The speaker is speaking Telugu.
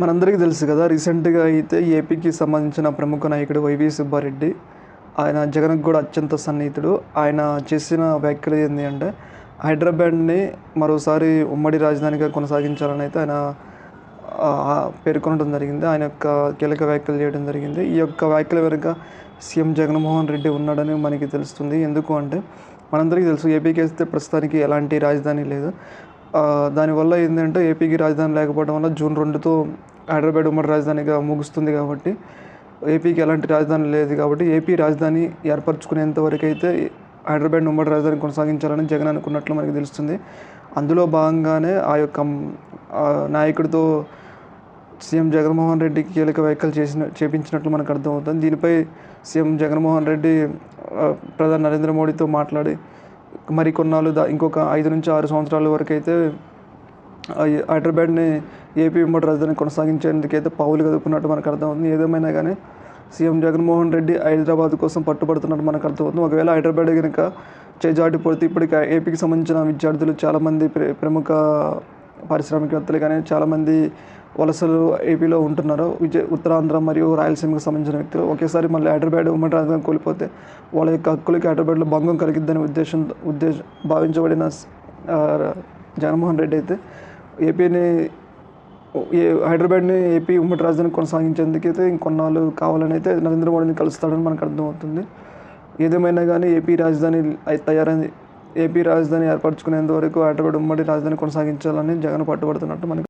మనందరికీ తెలుసు కదా రీసెంట్గా అయితే ఏపీకి సంబంధించిన ప్రముఖ నాయకుడు వైవి సుబ్బారెడ్డి ఆయన జగన్కి కూడా అత్యంత సన్నిహితుడు. ఆయన చేసిన వ్యాఖ్యలు ఏంటి అంటే హైదరాబాద్ని మరోసారి ఉమ్మడి రాజధానిగా కొనసాగించాలని అయితే ఆయన పేర్కొనడం జరిగింది. ఆయన యొక్క కీలక వ్యాఖ్యలు చేయడం జరిగింది. ఈ యొక్క వ్యాఖ్యల వెనుక సీఎం జగన్మోహన్ రెడ్డి ఉన్నాడని మనకి తెలుస్తుంది. ఎందుకు అంటే మనందరికీ తెలుసు ఏపీకి అయితే ప్రస్తుతానికి ఎలాంటి రాజధాని లేదు. దానివల్ల ఏంటంటే ఏపీకి రాజధాని లేకపోవడం వల్ల జూన్ రెండుతో హైదరాబాద్ ఉమ్మడి రాజధానిగా ముగుస్తుంది కాబట్టి ఏపీకి ఎలాంటి రాజధాని లేదు కాబట్టి ఏపీ రాజధాని ఏర్పరచుకునేంత వరకు అయితే హైదరాబాద్ ఉమ్మడి రాజధాని కొనసాగించాలని జగన్ అనుకున్నట్లు మనకి తెలుస్తుంది. అందులో భాగంగానే ఆ యొక్క నాయకుడితో సీఎం జగన్మోహన్ రెడ్డి కీలక వ్యాఖ్యలు చేసిన చేపించినట్లు మనకు అర్థమవుతుంది. దీనిపై సీఎం జగన్మోహన్ రెడ్డి ప్రధాని నరేంద్ర మోడీతో మాట్లాడి మరి కొన్నాళ్ళు దా ఇంకొక ఐదు నుంచి ఆరు సంవత్సరాల వరకు అయితే హైదరాబాద్ని ఏపీ ఉమ్మడి రాజధాని కొనసాగించేందుకైతే పావులు కదుపుకున్నట్టు మనకు అర్థమవుతుంది. ఏదేమైనా కానీ సీఎం జగన్మోహన్ రెడ్డి హైదరాబాద్ కోసం పట్టుబడుతున్నట్టు మనకు అర్థమవుతుంది. ఒకవేళ హైదరాబాద్ కనుక చేజాటి పడితే ఇప్పటికి ఏపీకి సంబంధించిన విద్యార్థులు చాలామంది ప్ర ప్రముఖ పారిశ్రామికవేత్తలు కానీ చాలామంది వలసలు ఏపీలో ఉంటున్నారు. విజయ ఉత్తరాంధ్ర మరియు రాయలసీమకు సంబంధించిన వ్యక్తులు ఒకేసారి మళ్ళీ హైదరాబాద్ ఉమ్మడి రాజధాని కోల్పోతే వాళ్ళ యొక్క హక్కులకి హైదరాబాద్లో భంగం కలిగిద్దని ఉద్దేశం ఉద్దేశ భావించబడిన జగన్మోహన్ రెడ్డి అయితే ఏపీని ఏ హైదరాబాద్ని ఏపీ ఉమ్మడి రాజధాని కొనసాగించేందుకు అయితే ఇంకొన్నాళ్ళు కావాలని అయితే నరేంద్ర మోడీని కలుస్తాడని మనకు అర్థమవుతుంది. ఏదేమైనా కానీ ఏపీ రాజధాని తయారైంది. ఏపీ రాజధాని ఏర్పరచుకునేంత వరకు హైదరాబాద్ ఉమ్మడి రాజధాని కొనసాగించాలని జగన్ పట్టుబడుతున్నట్టు మనకు